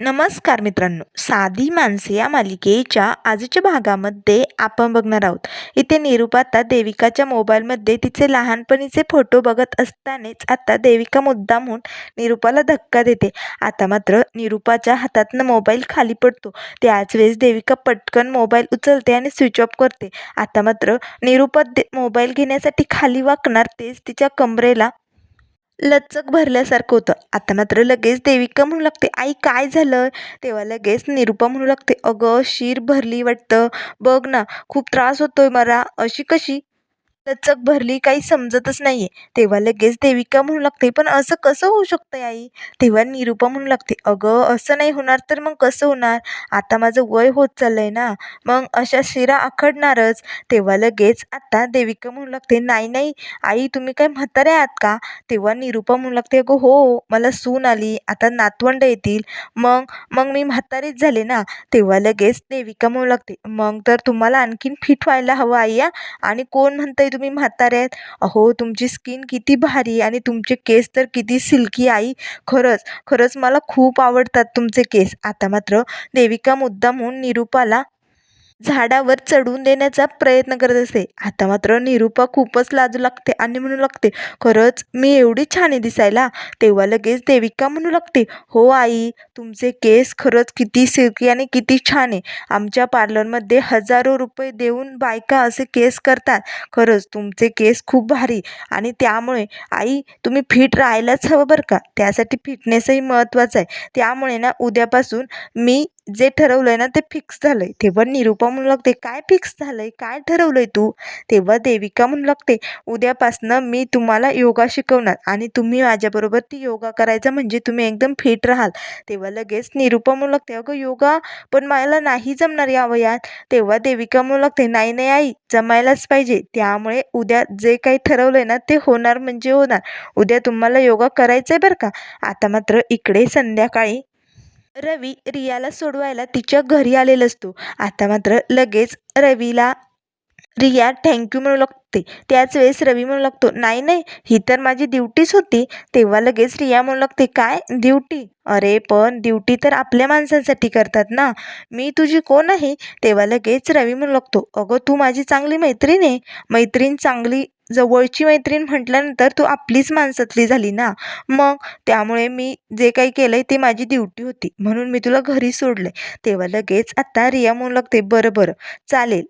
नमस्कार मित्रांनो. साधी माणसे या मालिकेच्या आजच्या भागामध्ये आपण बघणार आहोत. इथे निरुपाता आता देविकाच्या मोबाईलमध्ये तिचे लहानपणीचे फोटो बघत असतानाच आता देविका मुद्दामहून निरुपाला धक्का देते. आता मात्र निरुपाच्या हातातनं मोबाईल खाली पडतो. त्याच वेळेस देविका पटकन मोबाईल उचलते आणि स्विच ऑफ करते. आता मात्र निरुपा दे मोबाईल घेण्यासाठी खाली वाकणार तेच तिच्या कमरेला लचक भरल्यासारखं होतं. आता मात्र लगेच देविका म्हणू लागते आई काय झालं? तेव्हा लगेच निरूपा म्हणू लागते अगं शीर भरली वाटतं. बघ ना खूप त्रास होतो आहे मला. अशी कशी? लचक भरली काही समजतच नाहीये. तेव्हा लगेच देविका म्हणू लागते पण असं कसं होऊ शकतं आई? तेव्हा निरूपा म्हणू लागते अगं असं नाही होणार तर मग कसं होणार? आता माझं वय होत चाललंय ना मग अशा शिरा आखडणारच. तेव्हा लगेच आता देविका म्हणू लागते नाही नाही आई तुम्ही काय म्हातारे आहात का? तेव्हा निरूपा म्हणू लागते अगं हो मला सून आली आता नातवंड येतील. मग मग मी म्हातारीच झाले ना. तेव्हा लगेच देविका म्हणू लागते मग तर तुम्हाला आणखीन फिट व्हायला हवं आई या आणि कोण म्हणतंय तुम्ही म्हातारे आहेत अहो तुमची स्किन किती भारी आणि तुमचे केस तर किती सिल्की आई. खरंच खरंच मला खूप आवडतात तुमचे केस. आता मात्र देविका मुद्दामहून निरूपाला झाडावर चढून देण्याचा प्रयत्न करत असते. आता मात्र निरूपा खूपच लाजू लागते आणि म्हणू लागते खरंच मी एवढी छान आहे दिसायला. तेव्हा लगेच देविका म्हणू लागते हो आई तुमचे केस खरंच किती सिल्की आणि किती छान आहे. आमच्या पार्लरमध्ये हजारो रुपये देऊन बायका असे केस करतात. खरंच तुमचे केस खूप भारी आणि त्यामुळे आई तुम्ही फिट राहायलाच हवं बरं का? त्यासाठी फिटनेसही महत्त्वाचं आहे. त्यामुळे ना उद्यापासून मी जे ठरवलंय ना ते फिक्स झालंय. तेव्हा निरूपा म्हणू लागते काय फिक्स झालंय? काय ठरवलंय तू? तेव्हा देविका म्हणू लागते उद्यापासनं मी तुम्हाला योगा शिकवणार आणि तुम्ही माझ्याबरोबर ती योगा करायचा म्हणजे तुम्ही एकदम फिट राहाल. तेव्हा लगेच निरूपा म्हणू लागते अगं योगा पण मला नाही जमणार या वयात. तेव्हा देविका म्हणू लागते नाही नाही आई जमायलाच पाहिजे. त्यामुळे उद्या जे काही ठरवलंय ना ते होणार म्हणजे होणार. उद्या तुम्हाला योगा करायचा आहे बरं का? आता मात्र इकडे संध्याकाळी रवी रियाला सोडवायला तिच्या घरी आलेला असतो. आता मात्र लगेच रवीला रिया थँक्यू म्हणू लागते. त्याच वेळेस रवी म्हणू लागतो नाही नाही ही तर माझी ड्युटीच होती. तेव्हा लगेच रिया म्हणू लागते काय? ड्युटी? अरे पण ड्युटी तर आपल्या माणसांसाठी करतात ना. मी तुझी कोण आहे? तेव्हा लगेच रवी म्हणू लागतो अगं तू माझी चांगली मैत्रीण आहे. मैत्रीण चांगली जवळची मैत्रीण म्हटल्यानंतर तू आपलीच माणसातली झाली ना? मग त्यामुळे मी जे काही केलं आहे ते माझी ड्युटी होती. म्हणून मी तुला घरी सोडलं आहे तेव्हा लगेच आता रिया म्हणू लागते बरं बरं. चालेल.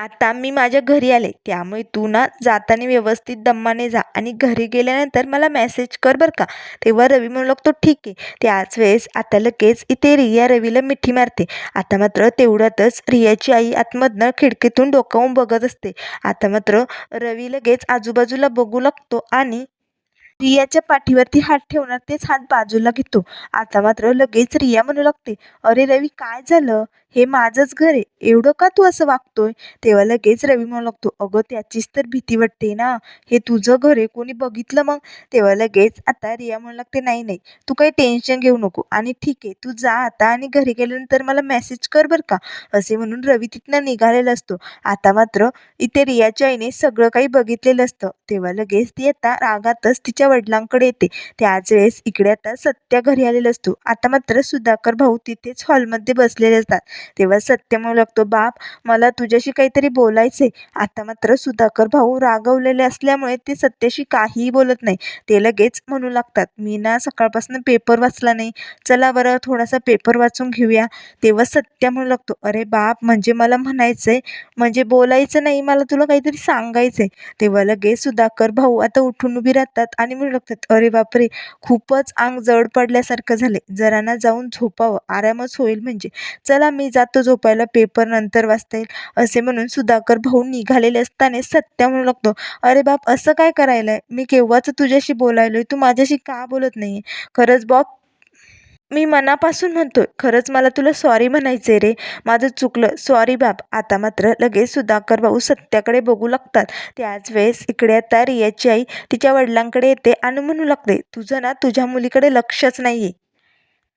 आता मी माझ्या घरी आले. त्यामुळे तू ना जाताना व्यवस्थित दम्माने जा आणि घरी गेल्यानंतर मला मेसेज कर बरं का. तेव्हा रवी म्हणू लागतो ठीक आहे. त्याच वेळेस आता लगेच इथे रिया रवीला मिठी मारते. आता मात्र तेवढ्यातच रियाची आई आतमधनं खिडकीतून डोकावून बघत असते. आता मात्र रवी लगेच आजूबाजूला बघू लागतो आणि रियाच्या पाठीवरती हात ठेवणार तेच हात बाजूला घेतो. आता मात्र लगेच रिया म्हणू लागते अरे रवी काय झालं? हे माझंच घर आहे. एवढं का तू असं वागतोय? तेव्हा लगेच रवी म्हणू लागतो अगं त्याचीच तर भीती वाटते ना. हे तुझं घर आहे. कोणी बघितलं मग? तेव्हा लगेच आता रिया म्हणू लागते नाही नाही. तू काही टेन्शन घेऊ नको. आणि ठीक आहे तू जा आता आणि घरी गेल्यानंतर मला मेसेज कर बरं का. असे म्हणून रवी तिथनं निघालेला असतो. आता मात्र इथे रियाच्या आईने सगळं काही बघितलेलं असतं. तेव्हा लगेच ती आता रागातच तिच्या वडिलांकडे येते. त्याच वेळेस इकडे आता सत्या घरी आलेला असतो. आता मात्र सुधाकर भाऊ तिथेच हॉलमध्ये बसलेले असतात. तेव्हा सत्य म्हणू लागतो बाप मला तुझ्याशी काहीतरी बोलायचंय. आता मात्र सुधाकर भाऊ रागवलेले असल्यामुळे ते सत्याशी काहीही बोलत नाही. ते लगेच म्हणू लागतात मी ना सकाळपासून पेपर वाचला नाही. चला बरं थोडासा पेपर वाचून घेऊया. तेव्हा सत्य म्हणू लागतो अरे बाप म्हणजे मला म्हणायचंय म्हणजे बोलायचं नाही मला तुला काहीतरी सांगायचंय. तेव्हा लगेच सुधाकर भाऊ आता उठून उभी राहतात आणि मिळू लागतात अरे बापरे! खूपच अंग जड पडल्यासारखं झाले जरा ना जाऊन झोपावं. आरामच होईल म्हणजे. चला मी जातो झोपायला. पेपर नंतर वाचता येईल. असे म्हणून सुधाकर भाऊ निघालेले असताना सत्या म्हणू लागतो अरे बाप असं काय करायलंय? मी केव्हाच तुझ्याशी बोलायलोय? तू माझ्याशी का बोलत नाही खरंच बाप मी मनापासून म्हणतो खरंच मला तुला सॉरी म्हणायचंय रे. माझं चुकलं. सॉरी बाप. आता मात्र लगेच सुधाकर भाऊ सत्याकडे बघू लागतात. त्याच वेळेस इकडे आता रियाची आई तिच्या वडिलांकडे येते आणि म्हणू लागते तुझं ना तुझ्या मुलीकडे लक्षच नाही आहे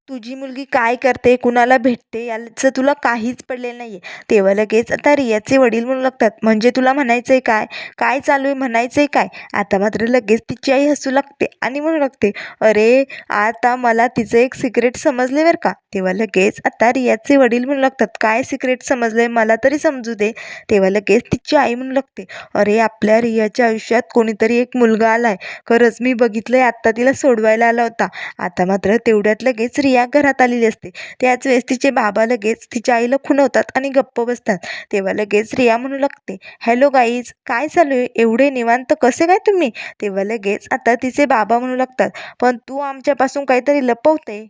तुझी मुलगी काय करते कुणाला भेटते याचं तुला काहीच पडलेलं नाही आहे तेव्हा लगेच आता रियाचे वडील म्हणू लागतात म्हणजे तुला म्हणायचं आहे काय? काय चालू आहे? म्हणायचं आहे काय? आता मात्र लगेच तिची आई हसू लागते आणि म्हणू लागते अरे आता मला तिचं एक सिक्रेट समजले बरं का? तेव्हा लगेच आता रियाचे वडील म्हणू लागतात काय सिक्रेट समजले मला तरी समजू दे. तेव्हा लगेच तिची आई म्हणू लागते अरे आपल्या रियाच्या आयुष्यात कोणीतरी एक मुलगा आला आहे खरंच मी बघितलं आहे आत्ता तिला सोडवायला आला होता. आता मात्र तेवढ्यात लगेच रिया घरात आलेली असते. त्याच वेळेस तिचे बाबा लगेच तिच्या आईला खुणवतात आणि गप्प बसतात. तेव्हा लगेच रिया म्हणू लागते हॅलो गाईज काय चालू आहे? एवढे निवांत कसे काय तुम्ही? तेव्हा लगेच आता तिचे बाबा म्हणू लागतात पण तू आमच्यापासून काहीतरी लपवते.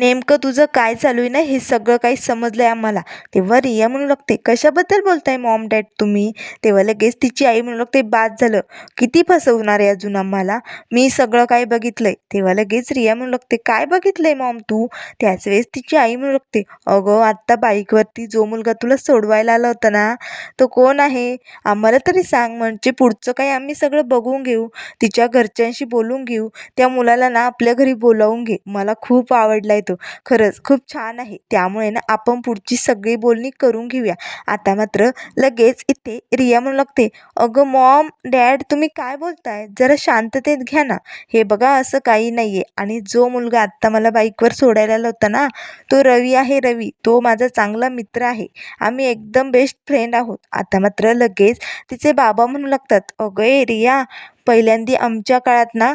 नेमकं तुझं काय चालू आहे ना हे सगळं काही समजलं आहे आम्हाला. तेव्हा रिया म्हणू लागते कशाबद्दल बोलताय मॉम डॅड तुम्ही? तेव्हा लगेच तिची आई म्हणू लागते बाद झालं. किती फसवणार आहे अजून आम्हाला? मी सगळं काय बघितलं आहे तेव्हा लगेच रिया म्हणू लागते काय बघितलं आहे मॉम तू? त्याच वेळेस तिची आई म्हणू लागते अगं आत्ता बाईकवरती जो मुलगा तुला सोडवायला आला होता ना तो कोण आहे? आम्हाला तरी सांग म्हणजे पुढचं काही आम्ही सगळं बघून घेऊ तिच्या घरच्यांशी बोलून घेऊ त्या मुलाला ना आपल्या घरी बोलावून घे. मला खूप आवडलाय आहे खरंच खूप छान आहे. त्यामुळे ना आपण पुढची सगळी बोलणी करून घेऊया. आता मात्र लगेच इथे रिया म्हणू लागते अगं मॉम डॅड तुम्ही काय बोलताय? जरा शांततेत घ्या ना. हे बघा असं काही नाही आहे आणि जो मुलगा आत्ता मला बाईकवर सोडायला आला होता ना तो रवी आहे रवी. तो माझा चांगला मित्र आहे. आम्ही एकदम बेस्ट फ्रेंड आहोत. आता मात्र लगेच तिचे बाबा म्हणू लागतात अगं ए रिया पहिल्यांदी आमच्या काळात ना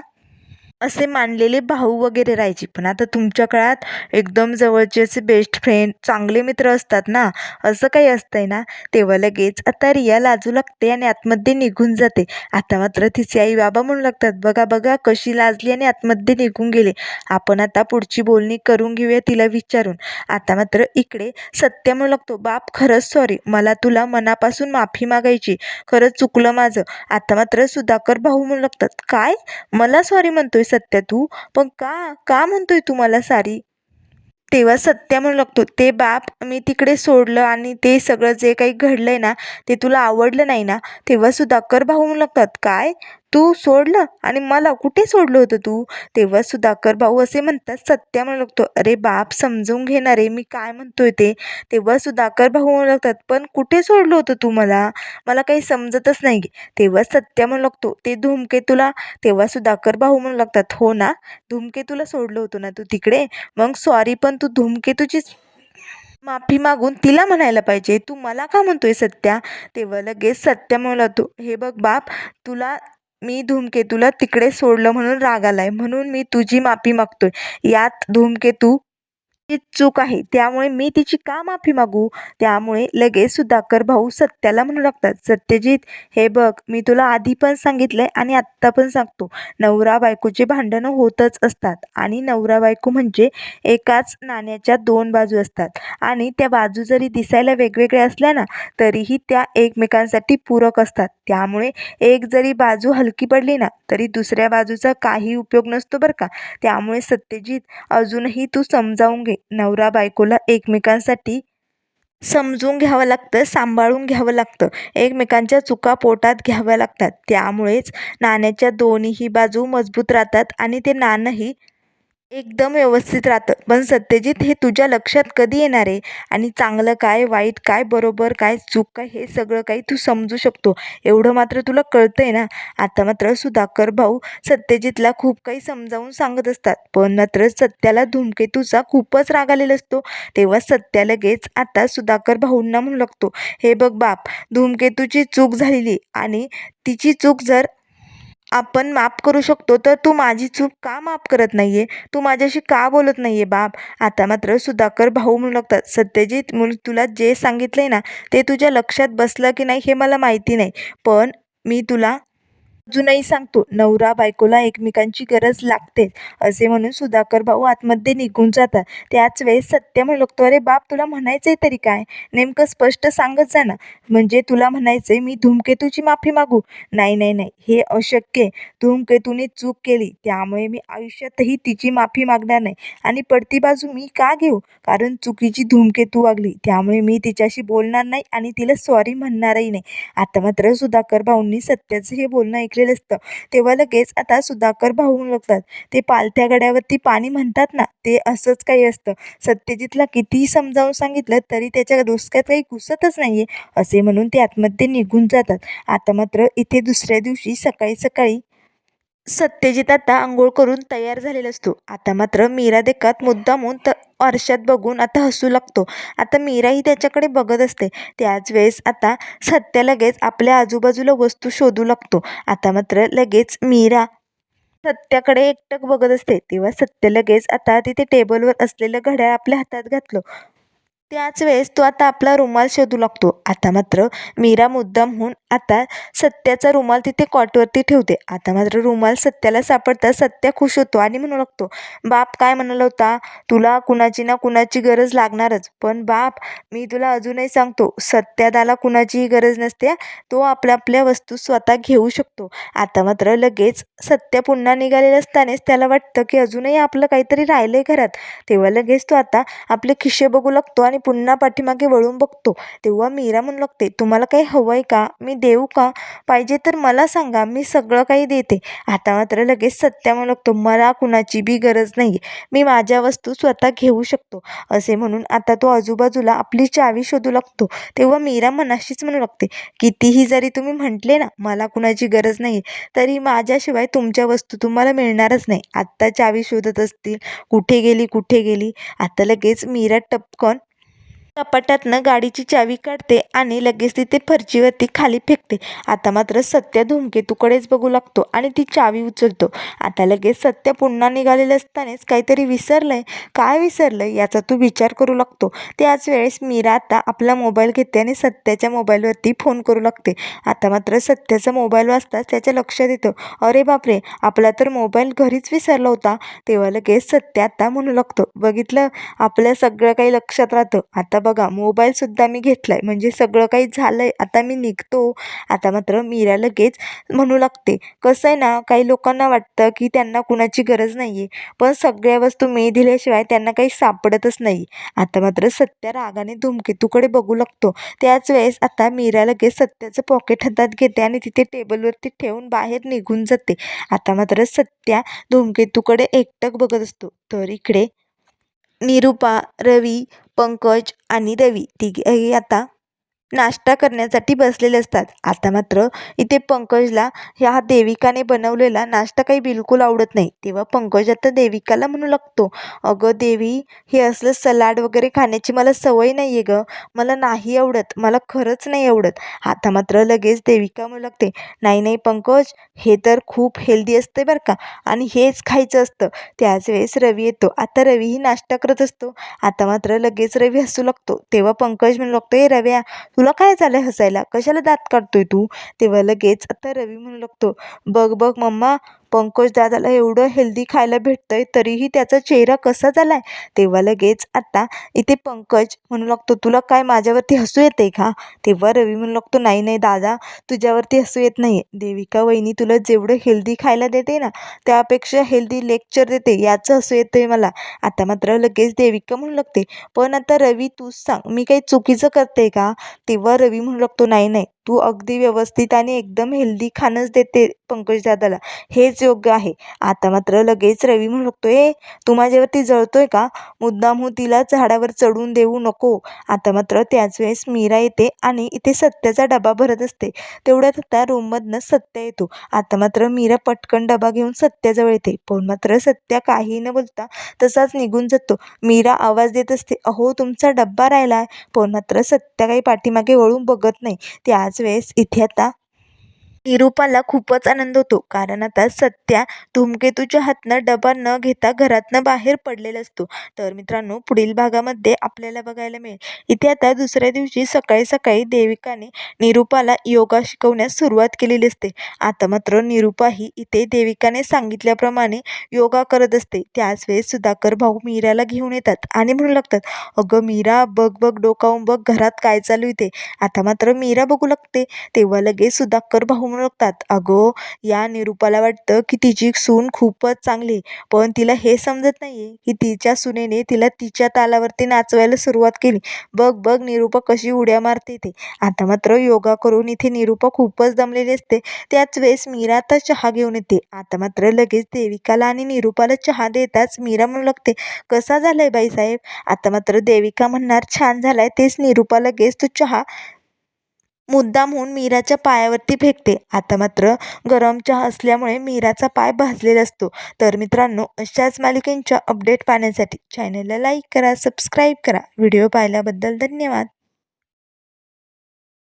असे मानलेले भाऊ वगैरे राहायचे. पण आता तुमच्या काळात एकदम जवळचे असे बेस्ट फ्रेंड चांगले मित्र असतात ना? असं काही असतंय ना? तेव्हा लगेच आता रिया लाजू लागते आणि आतमध्ये निघून जाते. आता मात्र तिचे आई बाबा म्हणू लागतात बघा बघा कशी लाजली आणि आतमध्ये निघून गेले. आपण आता पुढची बोलणी करून घेऊया तिला विचारून. आता मात्र इकडे सत्य म्हणू लागतो बाप खरंच सॉरी मला तुला मनापासून माफी मागायची. खरंच चुकलं माझं. आता मात्र सुधाकर भाऊ म्हणू लागतात काय? मला सॉरी म्हणतोय सत्या तू? पण का का म्हणतोय तू मला सारी? तेव्हा सत्या म्हणू लागतो. ते बाप मी तिकडे सोडलं आणि ते सगळं जे काही घडलंय ना ते तुला आवडलं नाही ना तेव्हा सुधाकर भाऊ म्हणू लागतात. काय? तू सोडलं आणि मला कुठे सोडलं होतं तू? तेव्हा सुधाकर भाऊ असे म्हणतात सत्या म्हणू लागतो. अरे बाप समजून घेणार आहे मी काय म्हणतोय ते? तेव्हा सुधाकर भाऊ म्हणू लागतात पण कुठे सोडलं होतं तू मला? मला काही समजतच नाही. तेव्हा सत्या म्हणू लागतो ते धूमकेतूला तेव्हा सुधाकर भाऊ म्हणू लागतात हो ना? धूमकेतूला सोडलं होतं ना तू तिकडे? मग सॉरी पण तू धूमकेतूचीच माफी मागून तिला म्हणायला पाहिजे. तू मला का म्हणतोय सत्या? तेव्हा लगेच सत्या म्हणू लागतो हे बघ बाप तुला मी धूमकेतूला तिकडे सोडलं म्हणून राग आलाय. म्हणून मी तुझी माफी मागतोय. यात धूमकेतू ची चूक आहे. त्यामुळे मी तिची का माफी मागू? त्यामुळे लगेच सुधाकर भाऊ सत्याला म्हणू लागतात. सत्यजित हे बघ मी तुला आधी पण सांगितलंय आणि आत्ता पण सांगतो. नवरा बायकोचे भांडणं होतच असतात. आणि नवरा बायको म्हणजे एकाच नाण्याच्या दोन बाजू असतात. आणि त्या बाजू जरी दिसायला वेगवेगळ्या असल्या ना तरीही त्या एकमेकांसाठी पूरक असतात. त्यामुळे एक जरी बाजू हलकी पडली ना तरी दुसऱ्या बाजूचा काही उपयोग नसतो बरं का. त्यामुळे सत्यजित अजूनही तू समजावून घे. नवरा बायकोला एकमेकांसाठी समजून घ्यावं लागतं सांभाळून घ्यावं लागतं. एकमेकांच्या चुका पोटात घ्याव्या लागतात. त्यामुळेच नाण्याच्या दोन्हीही बाजू मजबूत राहतात आणि ते नाणंही एकदम व्यवस्थित राहतं. पण सत्यजित हे तुझ्या लक्षात कधी येणार आहे? आणि चांगलं काय वाईट काय बरोबर काय चूक काय हे सगळं काही तू समजू शकतो. एवढं मात्र तुला कळतं आहे ना? आता मात्र सुधाकर भाऊ सत्यजितला खूप काही समजावून सांगत असतात. पण मात्र सत्याला धूमकेतूचा खूपच राग आलेला असतो. तेव्हा सत्या लगेच आता सुधाकर भाऊंना म्हणू लागतो. हे बघ बाप धूमकेतूची चूक झालेली आणि तिची चूक जर आपण माफ करू शकतो तर तू माझी चूक का माफ करत नाही आहे तू माझ्याशी का बोलत नाही आहे बाप? आता मात्र सुधाकर भाऊ म्हणू लागतात सत्यजित मुल तुला जे सांगितलं आहे ना ते तुझ्या लक्षात बसलं की नाही हे मला माहिती नाही. पण मी तुला अजूनही सांगतो नवरा बायकोला एकमेकांची गरज लागते असे म्हणून सुधाकर भाऊ आतमध्ये निघून जातात. त्याच वेळेस सत्य म्हणू लागतो अरे बाप तुला म्हणायचं आहे तरी काय? नेमकं स्पष्ट सांगत जा ना. म्हणजे तुला म्हणायचं आहे मी धूमकेतूची माफी मागू? नाही नाही नाही. हे अशक्य धूमकेतूने चूक केली. त्यामुळे मी आयुष्यातही तिची माफी मागणार नाही. आणि पडती बाजू मी का घेऊ? कारण चुकीची धूमकेतू वागली. त्यामुळे मी तिच्याशी बोलणार नाही आणि तिला सॉरी म्हणणारही नाही. आता मात्र सुधाकर भाऊंनी सत्याचं हे बोलणं ऐकलं. ऐकलेलं असतं. तेव्हा लगेच आता सुधाकर भाऊ लागतात ते पालथ्या गड्यावरती पाणी म्हणतात ना ते असंच काही असतं. सत्यजितला कितीही समजावून सांगितलं तरी त्याच्या डोसक्यात काही घुसतच नाही आहे असे म्हणून ते आतमध्ये निघून जातात. आता मात्र इथे दुसऱ्या दिवशी सकाळी सकाळी सत्यजित आता आंघोळ करून तयार झालेला असतो. आता मात्र मीरा देखत मुद्दामून तर आरशात बघून आता हसू लागतो. आता मीराही त्याच्याकडे बघत असते. त्याच वेळेस आता सत्य लगेच आपल्या आजूबाजूला वस्तू शोधू लागतो. आता मात्र लगेच मीरा सत्याकडे एकटक बघत असते. तेव्हा सत्य लगेच आता तिथे टेबलवर असलेलं घड्याळ आपल्या हातात घातलं. त्याच वेळेस तो आता आपला रुमाल शोधू लागतो. आता मात्र मीरा मुद्दामहून आता सत्याचा रुमाल तिथे कॉटवरती ठेवते. आता मात्र रुमाल सत्याला सापडता सत्या खुश होतो आणि म्हणू लागतो बाप काय म्हणाला होता? तुला कुणाची ना कुणाची गरज लागणारच. पण बाप मी तुला अजूनही सांगतो सत्यादाला कुणाचीही गरज नसते. तो आपल्या आपल्या वस्तू स्वतः घेऊ शकतो. आता मात्र लगेच सत्य पुन्हा निघालेलं असतानाच त्याला वाटतं की अजूनही आपलं काहीतरी राहिलं आहे घरात. तेव्हा लगेच तो आता आपले खिशे बघू लागतो आणि पुन्हा पाठीमागे वळून बघतो. तेव्हा मीरा म्हणू लागते तुम्हाला काही हवं आहे का? मी देऊ का? पाहिजे तर मला सांगा मी सगळं काही देते. आता मात्र लगेच सत्या म्हणू लागतो मला कुणाची बी गरज नाही मी माझ्या वस्तू स्वतः घेऊ शकतो. असे म्हणून आता तो आजूबाजूला आपली चावी शोधू लागतो. तेव्हा मीरा मनाशीच म्हणू लागते कितीही जरी तुम्ही म्हटले ना मला कुणाची गरज नाही तरी माझ्याशिवाय तुमच्या वस्तू तुम्हाला मिळणारच नाही. आत्ता चावी शोधत असतील कुठे गेली कुठे गेली? आता लगेच मीरा टपकन कपाटातनं गाडीची चावी काढते आणि लगेच तिथे फरचीवरती खाली फेकते. आता मात्र सत्य धूमकेतूकडेच बघू लागतो आणि ती चावी उचलतो. आता लगेच सत्य पुन्हा निघालेलं असतानाच काहीतरी विसरलंय. काय विसरलंय याचा तू विचार करू लागतो. त्याच वेळेस मीरा आता आपला मोबाईल घेते आणि सत्याच्या मोबाईलवरती फोन करू लागते. आता मात्र सत्याचा मोबाईल वाचताच त्याच्या लक्षात येतं. अरे बापरे आपला तर मोबाईल घरीच विसरला होता. तेव्हा लगेच सत्य आता म्हणू लागतो. बघितलं? आपल्या सगळं काही लक्षात राहतं. आता बघा मोबाईलसुद्धा मी घेतला आहे म्हणजे सगळं काही झालं आहे आता मी निघतो. आता मात्र मीरा लगेच म्हणू लागते. कसं आहे ना काही लोकांना वाटतं की त्यांना कुणाची गरज नाही आहे पण सगळ्या वस्तू मी दिल्याशिवाय त्यांना काही सापडतच नाही. आता मात्र सत्या रागाने धूमकेतूकडे बघू लागतो. त्याच वेळेस आता मीरा लगेच सत्याचं पॉकेट हातात घेते आणि तिथे टेबलवरती ठेवून बाहेर निघून जाते. आता मात्र सत्या धूमकेतूकडे एकटक बघत असतो. तर इकडे निरुपा रवी पंकज आणि रवी. तिघेही आता नाश्ता करण्यासाठी बसलेले असतात. आता मात्र इथे पंकजला ह्या देविकाने बनवलेला नाश्ता काही बिलकुल आवडत नाही. तेव्हा पंकज आता देविकाला म्हणू लागतो अगं देवी हे असलं सलाड वगैरे खाण्याची मला सवय नाही आहे गं. मला नाही आवडत. मला खरंच नाही आवडत. आता मात्र लगेच देविका म्हणू लागते नाही नाही पंकज हे तर खूप हेल्दी असते बरं का. आणि हेच खायचं असतं. त्याच वेळेस रवी येतो. आता रवीही नाश्ता करत असतो. आता मात्र लगेच रवी हसू लागतो. तेव्हा पंकज म्हणू लागतो ए रव्या तुला काय झालं हसायला? कशाला दात काढतोय तू? तेव्हा लगेच आता रवी म्हणू लागतो बघ बघ मम्मा पंकज दादाला एवढं हेल्दी खायला भेटतंय तरीही त्याचा चेहरा कसा झालाय? तेव्हा लगेच आता इथे पंकज म्हणू लागतो तुला काय माझ्यावरती हसू येते का? तेव्हा रवी म्हणू लागतो नाही नाही दादा तुझ्यावरती हसू येत नाही देविका वहिनी तुला जेवढं हेल्दी खायला देते ना त्यापेक्षा हेल्दी लेक्चर देते याचं हसू येतंय मला. आता मात्र लगेच देविका म्हणू लागते पण आता रवी तूच सांग मी काही चुकीचं करते का? तेव्हा रवी म्हणू लागतो नाही नाही तू अगदी व्यवस्थित आणि एकदम हेल्दी खाणंच देते पंकज दादाला. हेच योग्य आहे. आता मात्र लगेच रवी म्हणू शकतो ए तू माझ्यावरती जळतोय का? मुद्दामहून तिला झाडावर चढून देऊ नको. आता मात्र त्याच वेळेस मीरा येते आणि इथे सत्याचा डबा भरत असते. तेवढ्यात आता रूममधनं सत्या येतो. आता मात्र मीरा पटकन डबा घेऊन सत्याजवळ येते. पण मात्र सत्या काही न बोलता तसाच निघून जातो. मीरा आवाज देत असते अहो तुमचा डब्बा राहिला आहे पण मात्र सत्या काही पाठीमागे वळून बघत नाही. त्याच वेळेस इथे आता निरूपाला खूपच आनंद होतो. कारण आता सत्या धूमकेतूच्या हातनं डबा न घेता घरातनं बाहेर पडलेला असतो. तर मित्रांनो पुढील भागामध्ये आपल्याला बघायला मिळेल. इथे आता दुसऱ्या दिवशी सकाळी सकाळी देविकाने निरूपाला योगा शिकवण्यास सुरुवात केलेली असते. आता मात्र निरूपा ही इथे देविकाने सांगितल्याप्रमाणे योगा करत असते. त्याच वेळेस सुधाकर भाऊ मीराला घेऊन येतात आणि म्हणू लागतात अगं मीरा बघ बघ डोकावून बघ घरात काय चालू इथे आता मात्र मीरा बघू लागते. तेव्हा लगेच सुधाकर भाऊ म्हणू अगं या निरूपाला वाटतं की तिची सून खूपच चांगली आहे. पण तिला हे समजत नाहीये की तिच्या सुनेने तिला तिच्या तालावरती नाचवायला सुरुवात केली. बघ बघ निरूपा कशी उड्या मारते ते. आता मात्र योगा करून इथे निरूपा खूपच दमलेली असते. त्याच वेळेस मीरा आता चहा घेऊन येते. आता मात्र लगेच देविकाला आणि निरूपाला चहा देताच मीरा म्हणू लागते कसा झालाय बाईसाहेब? आता मात्र देविका म्हणणार छान झालाय. तेच निरूपा लगेच तो चहा मुद्दामहून मीराच्या पायावरती फेकते. आता मात्र गरम चहा असल्यामुळे मीराचा पाय भाजलेला असतो. तर मित्रांनो अशाच मालिकेंच्या अपडेट पाहण्यासाठी चॅनलला लाईक करा, सबस्क्राईब करा. व्हिडिओ पाहिल्याबद्दल धन्यवाद.